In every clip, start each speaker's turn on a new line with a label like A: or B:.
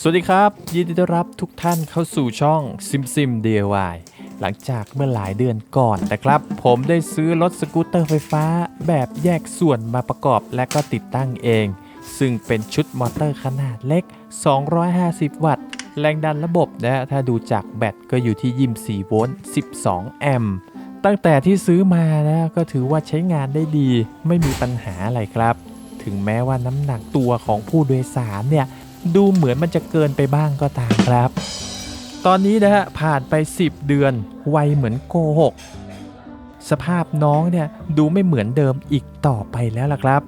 A: สวัสดีครับ ยินดีต้อนรับทุกท่านเข้าสู่ช่อง Sim Sim DIY หลังจากเมื่อหลายเดือนก่อนนะครับ ผมได้ซื้อรถสกูตเตอร์ไฟฟ้า แบบแยกส่วนมาประกอบและก็ติดตั้งเอง ซึ่งเป็นชุดมอเตอร์ขนาดเล็ก 250 วัตต์ แรงดันระบบนะถ้าดูจากแบตก็อยู่ที่ยิม4โวลต์ 12 แอมป์ตั้งแต่ที่ซื้อมานะก็ถือว่าใช้งานได้ดี ไม่มีปัญหาอะไรครับ ถึงแม้ว่าน้ำหนักตัวของผู้โดยสารเนี่ย ดูเหมือนมันจะเกินไปบ้างก็ตามครับ ตอนนี้นะฮะผ่านไป 10 เดือนไวเหมือนโกหกสภาพน้องเนี่ยดูไม่เหมือนเดิมอีกต่อไปแล้วล่ะครับ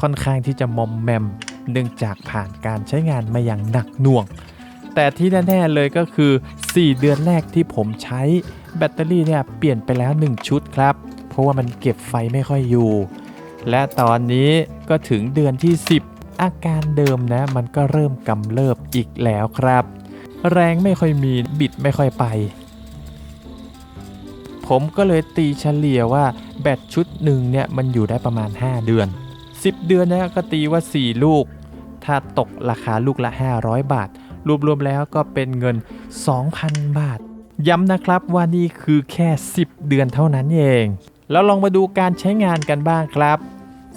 A: ค่อนข้างที่จะมอมแมมเนื่องจากผ่านการใช้งานมาอย่างหนักหน่วง แต่ที่แน่ๆเลยก็คือ 4 เดือนแรกที่ผมใช้แบตเตอรี่เนี่ยเปลี่ยนไปแล้ว 1 ชุดครับ เพราะว่ามันเก็บไฟไม่ค่อยอยู่ และตอนนี้ก็ถึงเดือนที่ 10 อาการเดิมนะ มันก็เริ่มกำเริบอีกแล้วครับ แรงไม่ค่อยมีบิดไม่ค่อยไป ผมก็เลยตีเฉลี่ยว่าแบตชุดหนึ่งเนี่ยมันอยู่ได้ประมาณ 5 เดือน 10 เดือนนะก็ตีว่า 4 ลูก ถ้าตกราคาลูกละ 500 บาท รวมๆแล้วก็เป็นเงิน 2,000 บาท ย้ำนะครับว่านี่คือแค่ 10 เดือนเท่านั้นเอง แล้วลองมาดูการใช้งานกันบ้างครับ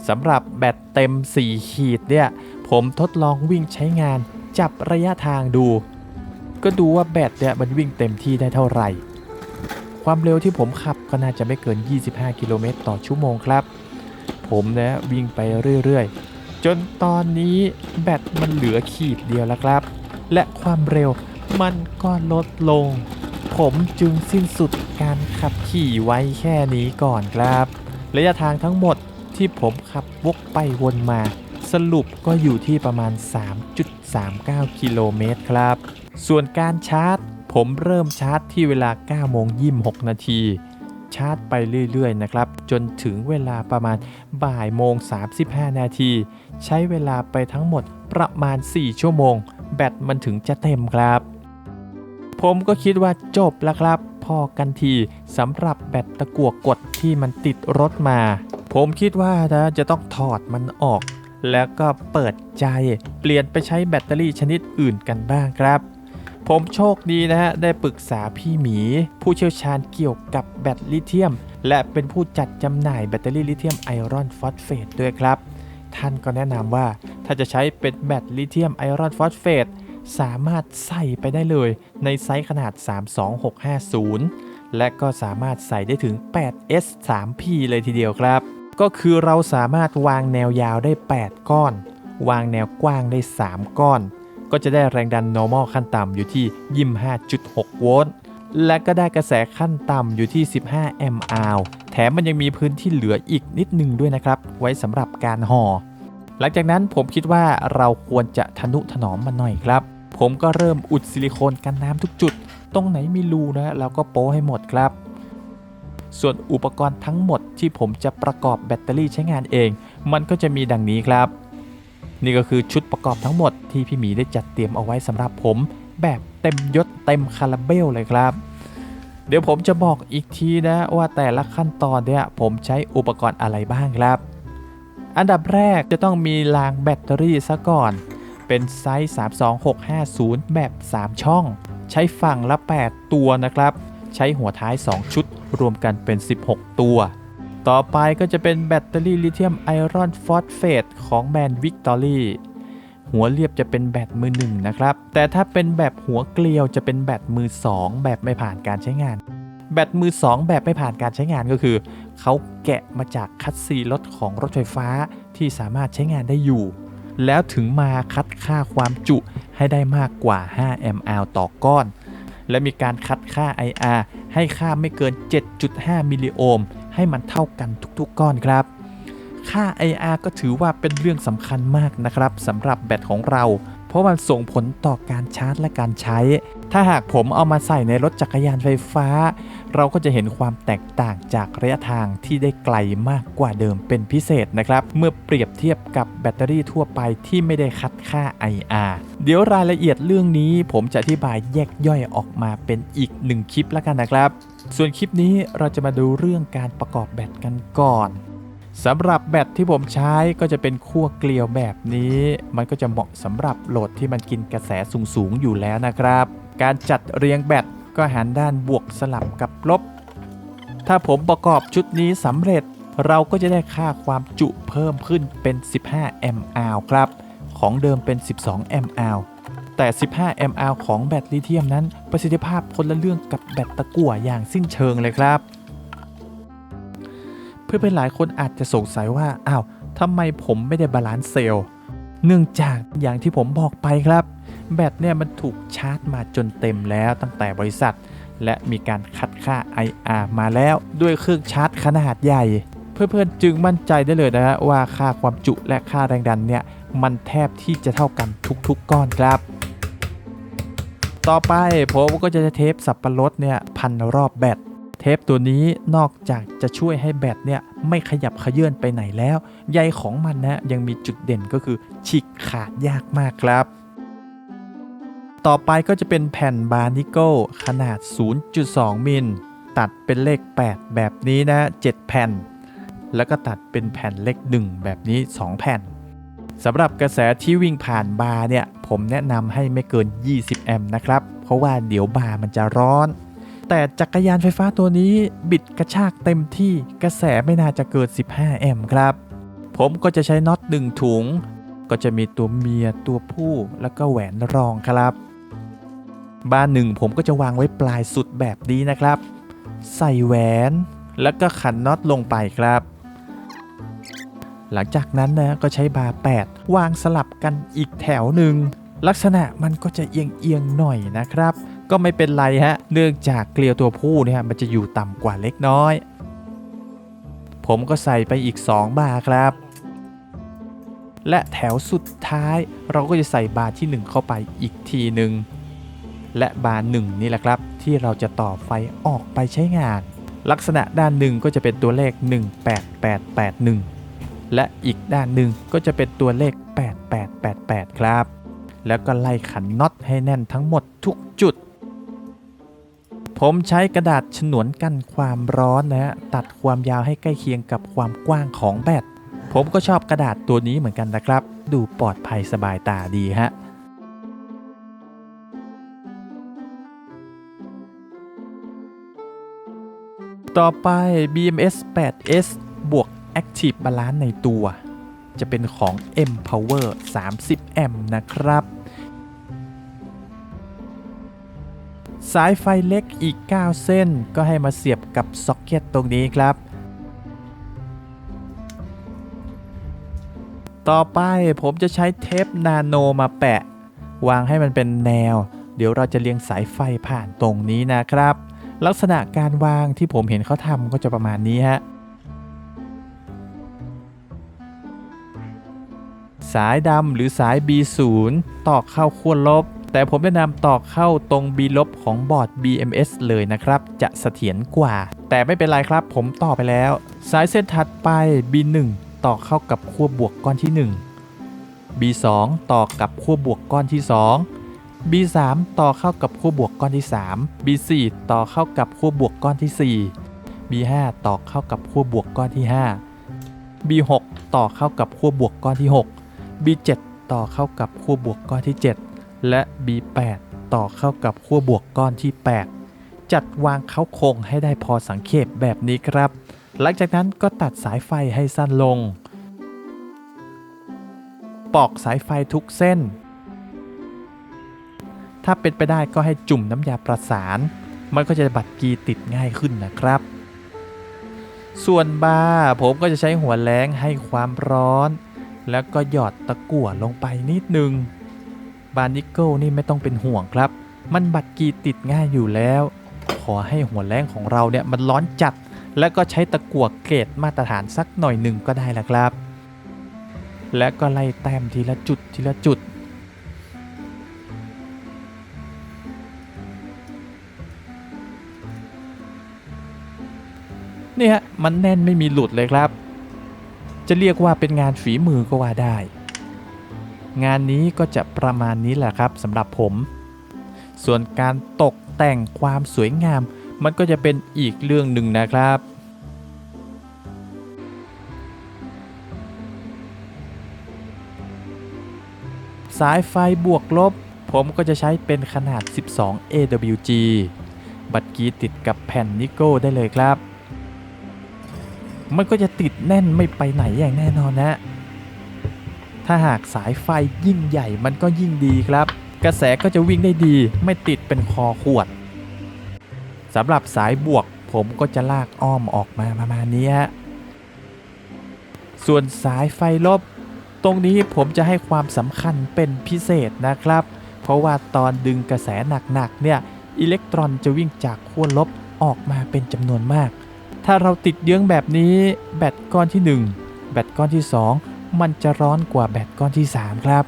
A: สำหรับแบตเต็ม 4 ขีดเนี่ย ผมทดลองวิ่งใช้งานจับระยะทางดู ก็ดูว่าแบตเนี่ยมันวิ่งเต็มที่ได้เท่าไหร่ ความเร็วที่ผมขับก็น่าจะไม่เกิน 25 กิโลเมตรต่อชั่วโมงครับ ผมนะวิ่งไปเรื่อยๆ จนตอนนี้แบตมันเหลือขีดเดียวแล้วครับ และความเร็วมันก็ลดลง ผมจึงสิ้นสุดการขับขี่ไว้แค่นี้ก่อนครับ ระยะทางทั้งหมด ที่ผมขับวกไปวนมา สรุปก็อยู่ที่ประมาณ 3.39 กิโลเมตรครับ ส่วนการชาร์จ ผมเริ่มชาร์จที่เวลา9โมง26นาทีชาร์จไปเรื่อยๆนะครับ จนถึงเวลาประมาณบ่ายโมง 35 นาที ใช้เวลาไปทั้งหมดประมาณ 4 ชั่วโมง แบตมันถึงจะเต็มครับ ผมก็คิดว่าจบแล้วครับ พอกันทีสำหรับแบตตะกั่วกดที่มันติดรถมา ผมคิดว่านะจะต้องถอดมันออก แล้วก็เปิดใจเปลี่ยนไปใช้แบตเตอรี่ชนิดอื่นกันบ้างครับ ผมโชคดีนะฮะได้ปรึกษาพี่หมี ผู้เชี่ยวชาญเกี่ยวกับแบตลิเธียม และเป็นผู้จัดจำหน่ายแบตเตอรี่ลิเธียมไอรอนฟอสเฟตด้วยครับ ท่านก็แนะนำว่าถ้าจะใช้เป็นแบตลิเธียมไอรอนฟอสเฟตสามารถใส่ไปได้เลยในไซส์ขนาด 32650 และก็สามารถใส่ได้ถึง 8S 3P เลยทีเดียวครับ ก็คือเราสามารถวางแนวยาวได้ 8 ก้อน วางแนวกว้างได้ 3 ก้อน ก็จะได้แรงดัน normal ขั้นต่ำอยู่ที่ 25.6 โวลต์ และก็ได้กระแสขั้นต่ำอยู่ที่ 15 แอมป์อาวแถมมันยังมีพื้นที่เหลืออีกนิดนึงด้วยนะครับ ไว้สำหรับการห่อ หลังจากนั้นผมคิดว่าเราควรจะทนุถนอมมันหน่อยครับ ผมก็เริ่มอุดซิลิโคนกันน้ำทุกจุด ตรงไหนมีรูนะเราก็โป้ให้หมดครับ ส่วนอุปกรณ์ทั้งหมดที่ผมจะประกอบแบตเตอรี่ใช้งานเอง มันก็จะมีดังนี้ครับ นี่ก็คือชุดประกอบทั้งหมดที่พี่หมีได้จัดเตรียมเอาไว้สำหรับผม แบบเต็มยศเต็มคาราเบลเลยครับ เดี๋ยวผมจะบอกอีกทีนะว่าแต่ละขั้นตอนเนี่ยผมใช้อุปกรณ์อะไรบ้างครับ อันดับแรกจะต้องมีรางแบตเตอรี่ซะก่อน เป็นไซส์ 32650 แบบ 3 ช่อง ใช้ฝั่งละ 8 ตัวนะครับ ใช้หัวท้าย 2 ชุด รวมกันเป็น 16 ตัว ต่อไปก็จะเป็นแบตเตอรี่ลิเธียมไอรอนฟอสเฟตของแบรนด์วิกตอรี่หัวเรียบจะเป็นแบตมือหนึ่งนะครับ แต่ถ้าเป็นแบบหัวเกลียวจะเป็นแบตมือ 2 แบบไม่ผ่านการใช้งาน แบตมือ 2 แบบไม่ผ่านการใช้งานก็คือ เขาแกะมาจากคัสซีรถของรถไฟฟ้าที่สามารถใช้งานได้อยู่ แล้วถึงมาคัดค่าความจุให้ได้มากกว่า5แอมป์ต่อก้อน และมีการคัดค่า IR ให้ค่าไม่เกิน 7.5 มิลลิโอห์มให้มันเท่ากันทุกๆก้อนครับ ค่า IR ก็ถือว่าเป็นเรื่องสำคัญมากนะครับสำหรับแบตของเรา เพราะมันส่งผลต่อการชาร์จและการใช้ ถ้าหากผมเอามาใส่ในรถจักรยานไฟฟ้า เราก็จะเห็นความแตกต่างจากระยะทางที่ได้ไกลมากกว่าเดิมเป็นพิเศษนะครับ เมื่อเปรียบเทียบกับแบตเตอรี่ทั่วไปที่ไม่ได้คัดค่า IR เดี๋ยวรายละเอียดเรื่องนี้ผมจะอธิบายแยกย่อยออกมาเป็นอีกหนึ่งคลิปแล้วกันนะครับ ส่วนคลิปนี้เราจะมาดูเรื่องการประกอบแบตกันก่อน สำหรับแบตที่ผมใช้ก็จะเป็นขั้วเกลียวแบบนี้ มันก็จะเหมาะสำหรับโหลดที่มันกินกระแสสูงๆอยู่แล้วนะครับ การจัดเรียงแบตก็หันด้านบวกสลับกับลบ ถ้าผมประกอบชุดนี้สำเร็จ เราก็จะได้ค่าความจุเพิ่มขึ้นเป็น 15 แอมอาวครับ ของเดิมเป็น 12 แอมอาวแต่ 15 แอมอาวของแบตลิเธียมนั้น ประสิทธิภาพคนละเรื่องกับแบตตะกั่วอย่างสิ้นเชิงเลยครับ พื่อนๆหลายคนอาจจะสงสัยว่าอ้าวทำไมผมไม่ได้บาลานซ์เซลล์เนื่องจากอย่างที่ผมบอกไปครับ แบตเนี่ยมันถูกชาร์จมาจนเต็มแล้วตั้งแต่บริษัท และมีการคัดค่า IR มาแล้วด้วยเครื่องชาร์จขนาดใหญ่ เพื่อนๆจึงมั่นใจได้เลยนะฮะว่าค่าความจุและค่าแรงดันเนี่ยมันแทบที่จะเท่ากันทุกๆก้อนครับ ต่อไปผมก็จะเทปสับปะรดเนี่ยพันรอบแบต เทปตัวนี้นอกจากจะช่วยให้แบตเนี่ยไม่ขยับขยื่นไปไหนแล้วใยของมันนะยังมีจุดเด่นก็คือฉีกขาดยากมากครับ ต่อไปก็จะเป็นแผ่นบาร์นิโก้ขนาด 0.2 มิล ตัดเป็นเลข 8 แบบนี้นะ 7 แผ่น แล้วก็ตัดเป็นแผ่นเลข 1 แบบนี้ 2 แผ่นสำหรับกระแสที่วิ่งผ่านบาร์เนี่ยผมแนะนำให้ไม่เกิน 20 แอมป์นะครับ เพราะว่าเดี๋ยวบาร์มันจะร้อน แต่จักรยานไฟฟ้าตัวนี้บิดกระชากเต็มที่กระแสไม่น่าจะเกิน15 แอมป์ครับ ผมก็จะใช้น็อต1ถุง ก็จะมีตัวเมียตัวผู้แล้วก็แหวนรองครับบานหนึ่งผมก็จะวางไว้ปลายสุดแบบนี้นะครับ ใส่แหวนแล้วก็ขันน็อตลงไปครับ หลังจากนั้นนะก็ใช้บาร์8วางสลับกันอีกแถวหนึ่งลักษณะมันก็จะเอียงเอียงๆหน่อยนะครับ ก็ไม่เป็นไรฮะ เนื่องจากเกลียวตัวผู้เนี่ยมันจะอยู่ต่ำกว่าเล็กน้อย ผมก็ใส่ไปอีก 2 บาร์ครับ และแถวสุดท้ายเราก็จะใส่บาร์ที่ 1 เข้าไปอีกทีหนึ่ง และบาร์หนึ่งนี่แหละครับ ที่เราจะต่อไฟออกไปใช้งาน ลักษณะด้านหนึ่งก็จะเป็นตัวเลข 18881 และอีกด้านหนึ่งก็จะเป็นตัวเลข 8888 ครับแล้วก็ไล่ขันน็อตให้แน่นทั้งหมดทุกจุด ผมใช้กระดาษฉนวนกันความร้อนนะฮะตัดความยาวให้ใกล้เคียงกับความกว้างของแบตผมก็ชอบกระดาษตัวนี้เหมือนกันนะครับ ดูปลอดภัยสบายตาดีฮะต่อไป BMS 8S บวก Active Balance ในตัว จะเป็นของ M Power 30แอมป์นะครับ สายไฟเล็กอีก 9 เส้น ก็ให้มาเสียบกับซ็อกเก็ตตรงนี้ครับ ต่อไปผมจะใช้เทปนาโนมาแปะ วางให้มันเป็นแนว เดี๋ยวเราจะเรียงสายไฟผ่านตรงนี้นะครับ ลักษณะการวางที่ผมเห็นเขาทำก็จะประมาณนี้ฮะสายดำหรือสาย B0 ต่อเข้าขั้วลบ แต่ผมแนะนำต่อเข้าตรง B ลบของบอร์ด BMS เลยนะครับ จะเสถียรกว่า แต่ไม่เป็นไรครับผมต่อไปแล้ว สายเส้นถัดไป B1 ต่อเข้ากับขั้วบวกก้อนที่ 1 B2 ต่อกับขั้วบวกก้อนที่ 2 B3 ต่อเข้ากับขั้วบวกก้อนที่ 3 B4 ต่อเข้ากับขั้วบวกก้อนที่ 4 B5 ต่อเข้ากับขั้วบวกก้อนที่ 5 B6 ต่อเข้ากับขั้วบวกก้อนที่ 6 B7 ต่อเข้ากับขั้วบวกก้อนที่ 7 และ B8 ต่อเข้ากับขั้วบวกก้อนที่ 8 จัดวางเขาโครงให้ได้พอสังเขปแบบนี้ครับ หลังจากนั้นก็ตัดสายไฟให้สั้นลง ปอกสายไฟทุกเส้น ถ้าเป็นไปได้ก็ให้จุ่มน้ำยาประสาน มันก็จะบัดกีติดง่ายขึ้นนะครับ ส่วนบาร์ผมก็จะใช้หัวแรงให้ความร้อน แล้วก็หยอดตะกั่วลงไปนิดนึง บาร์นิกเกิลนี่ไม่ต้องเป็นห่วงครับ มันบัดกีติดง่ายอยู่แล้ว ขอให้หัวแรงของเราเนี่ยมันร้อนจัด แล้วก็ใช้ตะกั่วเกรดมาตรฐานสักหน่อยหนึ่งก็ได้ละครับ และก็ไล่แต้มทีละจุดทีละจุดเนี่ยฮะมันแน่นไม่มีหลุดเลยครับ จะเรียกว่าเป็นงานฝีมือก็ว่าได้ งานนี้ก็จะประมาณนี้แหละครับสำหรับผม ส่วนการตกแต่งความสวยงาม มันก็จะเป็นอีกเรื่องหนึ่งนะครับสายไฟบวกลบ ผมก็จะใช้เป็นขนาด 12 AWG บัตรกีติดกับแผ่นนิโก้ได้เลยครับ มันก็จะติดแน่นไม่ไปไหนอย่างแน่นอนนะ ถ้าหากสายไฟยิ่งใหญ่มันก็ยิ่งดีครับ กระแสก็จะวิ่งได้ดีไม่ติดเป็นคอขวดสำหรับสายบวกผมก็จะลากอ้อมออกมาประมาณนี้ฮะส่วนสายไฟลบ ตรงนี้ผมจะให้ความสำคัญเป็นพิเศษนะครับ เพราะว่าตอนดึงกระแสหนักๆเนี่ยอิเล็กตรอนจะวิ่งจากขั้วลบออกมาเป็นจำนวนมาก ถ้าเราติดเยื้องแบบนี้ แบตก้อนที่ 1 แบตก้อนที่ 2 มันจะร้อนกว่าแบตก้อนที่ 3 ครับ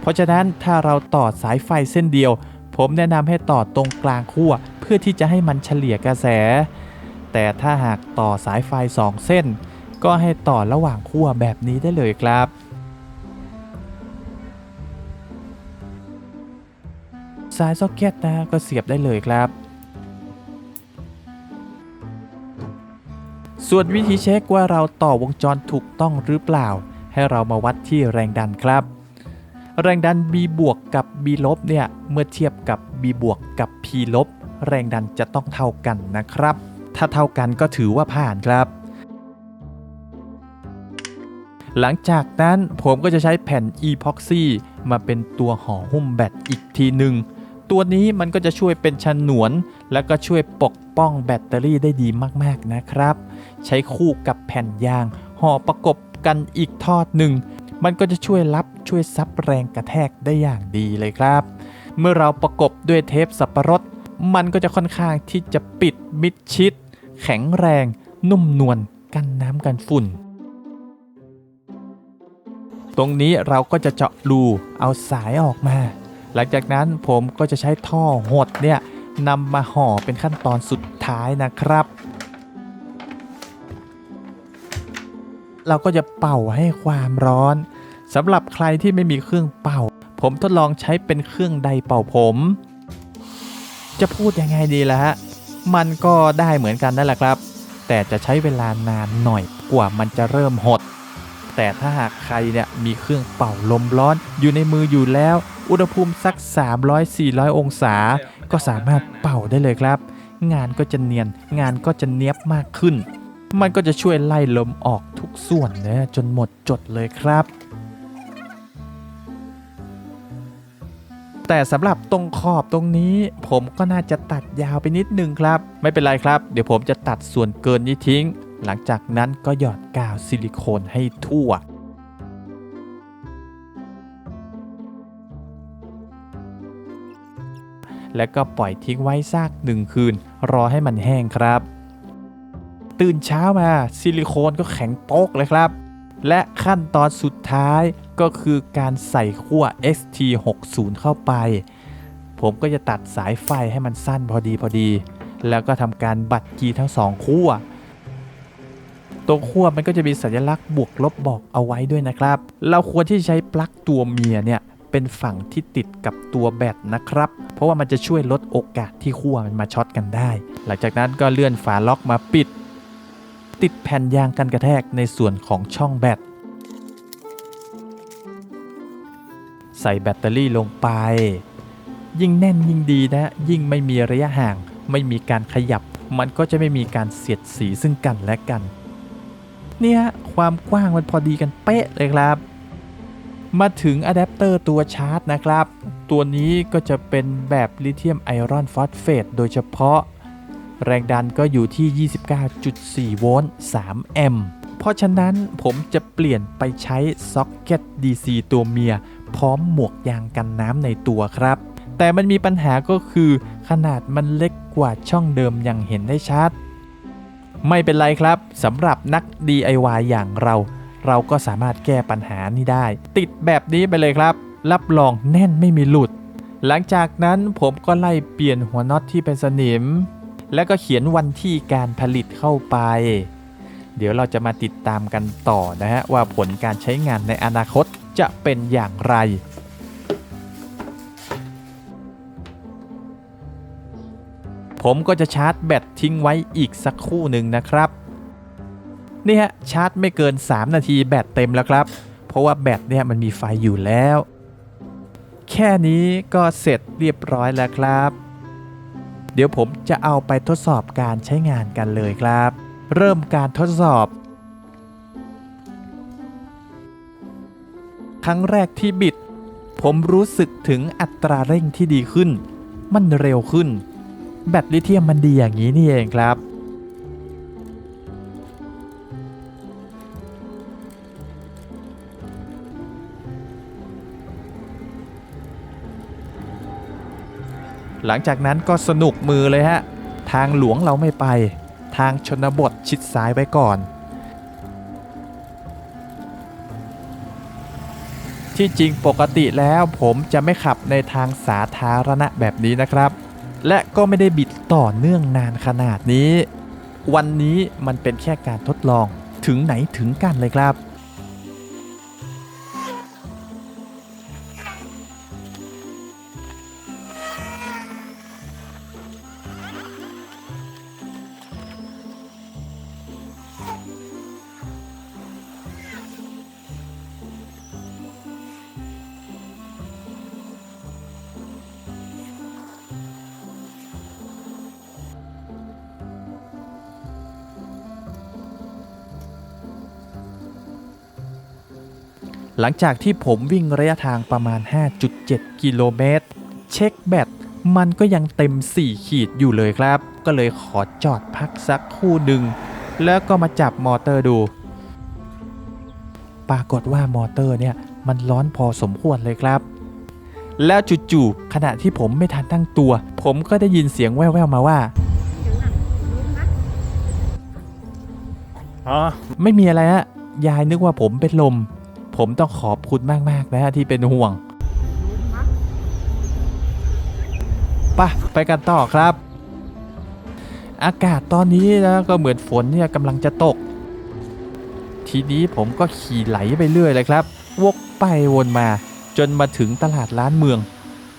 A: เพราะฉะนั้นถ้าเราต่อสายไฟเส้นเดียว ผมแนะนำให้ต่อตรงกลางขั้วเพื่อที่จะให้มันเฉลี่ยกระแส แต่ถ้าหากต่อสายไฟ 2 เส้น ก็ให้ต่อระหว่างขั้วแบบนี้ได้เลยครับสายซ็อกเก็ตนะก็เสียบได้เลยครับ ส่วนวิธีเช็คว่าเราต่อวงจรถูกต้องหรือเปล่า ให้เรามาวัดที่แรงดันครับ แรงดัน B บวกกับ B ลบเนี่ยเมื่อเทียบกับ B บวกกับ P ลบแรงดันจะต้องเท่ากันนะครับ ถ้าเท่ากันก็ถือว่าผ่านครับ หลังจากนั้นผมก็จะใช้แผ่น epoxy มาเป็นตัวห่อหุ้มแบตอีกทีหนึ่ง ตัวนี้มันก็จะช่วยเป็นฉนวน แล้วก็ช่วยปกป้องแบตเตอรี่ได้ดีมากๆนะครับ ใช้คู่กับแผ่นยางห่อประกบกันอีกทอดหนึ่ง มันก็จะช่วยรับช่วยซับแรงกระแทกได้อย่างดีเลยครับ เมื่อเราประกบด้วยเทปสับปะรด มันก็จะค่อนข้างที่จะปิดมิดชิด แข็งแรง นุ่มนวลกันน้ำกันฝุ่น ตรงนี้เราก็จะเจาะรูเอาสายออกมา หลังจากนั้นผมก็จะใช้ท่อหดเนี่ยนำมาห่อเป็นขั้นตอนสุดท้ายนะครับ เราก็จะเป่าให้ความร้อนสำหรับใครที่ไม่มีเครื่องเป่า ผมทดลองใช้เป็นเครื่องใดเป่าผม จะพูดยังไงดีล่ะฮะมันก็ได้เหมือนกันนั่นแหละครับ แต่จะใช้เวลานานหน่อยกว่ามันจะเริ่มหด แต่ถ้าหากใครเนี่ยมีเครื่องเป่าลมร้อนอยู่ในมืออยู่แล้ว อุณหภูมิสัก 300-400 องศา ก็สามารถเป่าได้เลยครับ งานก็จะเนียน งานก็จะเนียบมากขึ้น มันก็จะช่วยไล่ลมออกทุกส่วนนะจนหมดจดเลยครับ แต่สำหรับตรงขอบตรงนี้ ผมก็น่าจะตัดยาวไปนิดนึงครับ ไม่เป็นไรครับ เดี๋ยวผมจะตัดส่วนเกินนี้ทิ้ง หลังจากนั้นก็หยอดกาวซิลิโคนให้ทั่ว แล้วก็ปล่อยทิ้งไว้ซากหนึ่งคืน รอให้มันแห้งครับ ตื่นเช้ามาซิลิโคนก็แข็งโป๊กเลยครับ และขั้นตอนสุดท้ายก็คือการใส่ขั้ว XT60 เข้าไป ผมก็จะตัดสายไฟให้มันสั้นพอดีพอดี แล้วก็ทำการบัดกีทั้งสองขั้วตรงขั้วมันก็จะมีสัญลักษณ์บวกลบบอกเอาไว้ด้วยนะครับ เราควรที่จะใช้ปลั๊กตัวเมียเนี่ย เป็นฝั่งที่ติดกับตัวแบตนะครับ เพราะว่ามันจะช่วยลดโอกาสที่ขั้วมันมาช็อตกันได้ หลังจากนั้นก็เลื่อนฝาล็อกมาปิด ติดแผ่นยางกันกระแทกในส่วนของช่องแบตใส่แบตเตอรี่ลงไป ยิ่งแน่นยิ่งดีนะ ยิ่งไม่มีระยะห่าง ไม่มีการขยับ มันก็จะไม่มีการเสียดสีซึ่งกันและกัน เนี่ยความกว้างมันพอดีกันเป๊ะเลยครับ มาถึงอะแดปเตอร์ตัวชาร์จนะครับ ตัวนี้ก็จะเป็นแบบลิเธียมไอรอนฟอสเฟตโดยเฉพาะ แรงดันก็อยู่ที่ 29.4 โวลต์ 3 แอมป์ เพราะฉะนั้นผมจะเปลี่ยนไปใช้ซ็อกเก็ต DC ตัวเมีย พร้อมหมวกยางกันน้ำในตัวครับ แต่มันมีปัญหาก็คือขนาดมันเล็กกว่าช่องเดิมอย่างเห็นได้ชัด ไม่เป็นไรครับสำหรับนัก DIY อย่างเรา เราก็สามารถแก้ปัญหานี้ได้ ติดแบบนี้ไปเลยครับ รับรองแน่นไม่มีหลุด หลังจากนั้นผมก็ไล่เปลี่ยนหัวน็อตที่เป็นสนิม แล้วก็เขียนวันที่การผลิตเข้าไป เดี๋ยวเราจะมาติดตามกันต่อนะฮะว่าผลการใช้งานในอนาคตจะเป็นอย่างไรผมก็จะชาร์จแบตทิ้งไว้อีกสักครู่หนึ่งนะครับ นี่ฮะชาร์จไม่เกิน 3 นาทีแบตเต็มแล้วครับ เพราะว่าแบตเนี่ยมันมีไฟอยู่แล้ว แค่นี้ก็เสร็จเรียบร้อยแล้วครับ เดี๋ยวผมจะเอาไปทดสอบการใช้งานกันเลยครับ เริ่มการทดสอบ ครั้งแรกที่บิด ผมรู้สึกถึงอัตราเร่งที่ดีขึ้น มันเร็วขึ้น แบตลิเธียมมันดีอย่างนี้นี่เองครับ หลังจากนั้นก็สนุกมือเลยฮะ ทางหลวงเราไม่ไป ทางชนบทชิดซ้ายไว้ก่อน ที่จริงปกติแล้วผมจะไม่ขับในทางสาธารณะแบบนี้นะครับ และก็ไม่ได้บิดต่อเนื่องนานขนาดนี้ วันนี้มันเป็นแค่การทดลองถึงไหนถึงกันเลยครับ ลังจากที่ผมวิ่งระยะทางประมาณ 5.7 กิโลเมตร เช็คแบตมันก็ยังเต็ม 4 ขีดอยู่เลยครับ ก็เลยขอจอดพักสักครู่หนึ่ง แล้วก็มาจับมอเตอร์ดู ปรากฏว่ามอเตอร์เนี่ยมันร้อนพอสมควรเลยครับ แล้วจู่ๆขณะที่ผมไม่ทันตั้งตัว ผมก็ได้ยินเสียงแว่วๆมาว่า
B: อ๋อ
A: ไม่มีอะไรฮะยายนึกว่าผมเป็นลม ผมต้องขอบคุณมาก ๆนะฮะที่เป็นห่วงปะไปกันต่อครับ อากาศตอนนี้นะก็เหมือนฝนเนี่ยกำลังจะตก ทีนี้ผมก็ขี่ไหลไปเรื่อยเลยครับ วกไปวนมา จนมาถึงตลาดร้านเมือง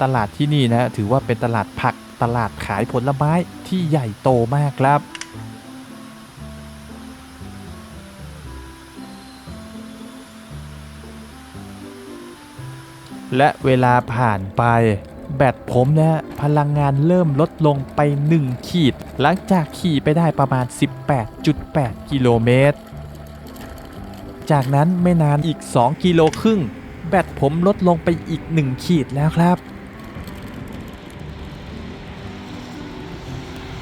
A: ตลาดที่นี่นะ ถือว่าเป็นตลาดผักตลาดขายผลไม้ที่ใหญ่โตมากครับ และเวลาผ่านไป แบตผมเนี่ยพลังงานเริ่มลดลงไป 1 ขีด หลังจากขี่ไปได้ประมาณ 18.8 กิโลเมตร จากนั้นไม่นานอีก 2 กิโลครึ่ง แบตผมลดลงไปอีก 1 ขีดแล้วครับ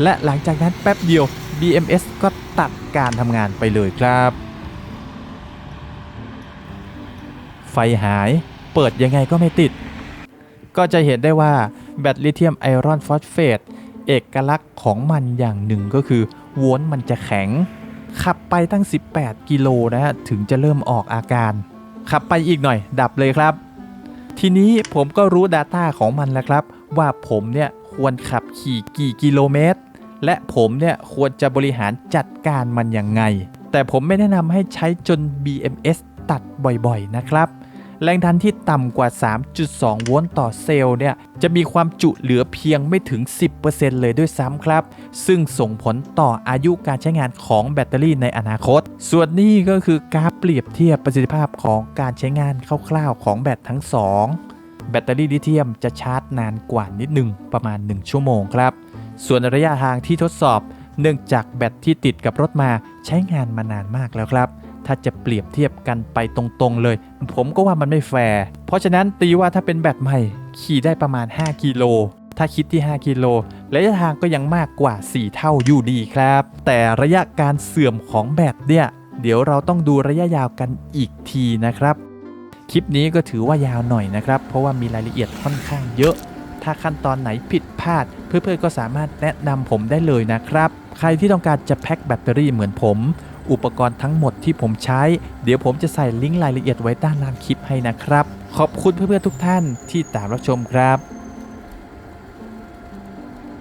A: และหลังจากนั้นแป๊บเดียว BMS ก็ตัดการทำงานไปเลยครับ ไฟหาย เปิดยังไงก็ไม่ติด ก็จะเห็นได้ว่าแบตลิเธียมไอรอนฟอสเฟตเอกลักษณ์ของมันอย่างหนึ่งก็คือวลต์มันจะแข็ง ขับไปตั้ง 18 กิโลนะฮะถึงจะเริ่มออกอาการ ขับไปอีกหน่อยดับเลยครับ ทีนี้ผมก็รู้ Data ของมันแล้วครับ ว่าผมเนี่ยควรขับขี่กี่กิโลเมตร และผมเนี่ยควรจะบริหารจัดการมันยังไง แต่ผมไม่แนะนำให้ใช้จน BMS ตัดบ่อยๆนะครับ แรงดันที่ต่ำกว่า 3.2 โวลต์ต่อเซลล์เนี่ยจะมีความจุเหลือเพียงไม่ถึง 10%เลยด้วยซ้ำครับ ซึ่งส่งผลต่ออายุการใช้งานของแบตเตอรี่ในอนาคต ส่วนนี้ก็คือกราฟเปรียบเทียบประสิทธิภาพของการใช้งานคร่าวๆของแบตทั้ง 2 แบตเตอรี่ลิเธียมจะชาร์จนานกว่านิดหนึ่งประมาณ 1 ชั่วโมงครับ ส่วนระยะทางที่ทดสอบ เนื่องจากแบตที่ติดกับรถมาใช้งานมานานมากแล้วครับ ถ้าจะเปรียบเทียบกันไปตรงๆเลย ผมก็ว่ามันไม่แฟร์เพราะฉะนั้นตีว่าถ้าเป็นแบตใหม่ ขี่ได้ประมาณ 5 กิโล ถ้าคิดที่ 5 กิโลระยะทางก็ยังมากกว่า 4 เท่าอยู่ดีครับ แต่ระยะการเสื่อมของแบตเนี่ย เดี๋ยวเราต้องดูระยะยาวกันอีกทีนะครับ คลิปนี้ก็ถือว่ายาวหน่อยนะครับ เพราะว่ามีรายละเอียดค่อนข้างเยอะ ถ้าขั้นตอนไหนผิดพลาด เพื่อนๆก็สามารถแนะนำผมได้เลยนะครับ ใครที่ต้องการจะแพ็คแบตเตอรี่เหมือนผม อุปกรณ์ทั้งหมดที่ผมใช้ เดี๋ยวผมจะใส่ลิงก์รายละเอียดไว้ด้านล่างคลิปให้นะครับ ขอบคุณเพื่อนๆทุกท่านที่ตามรับชมครับ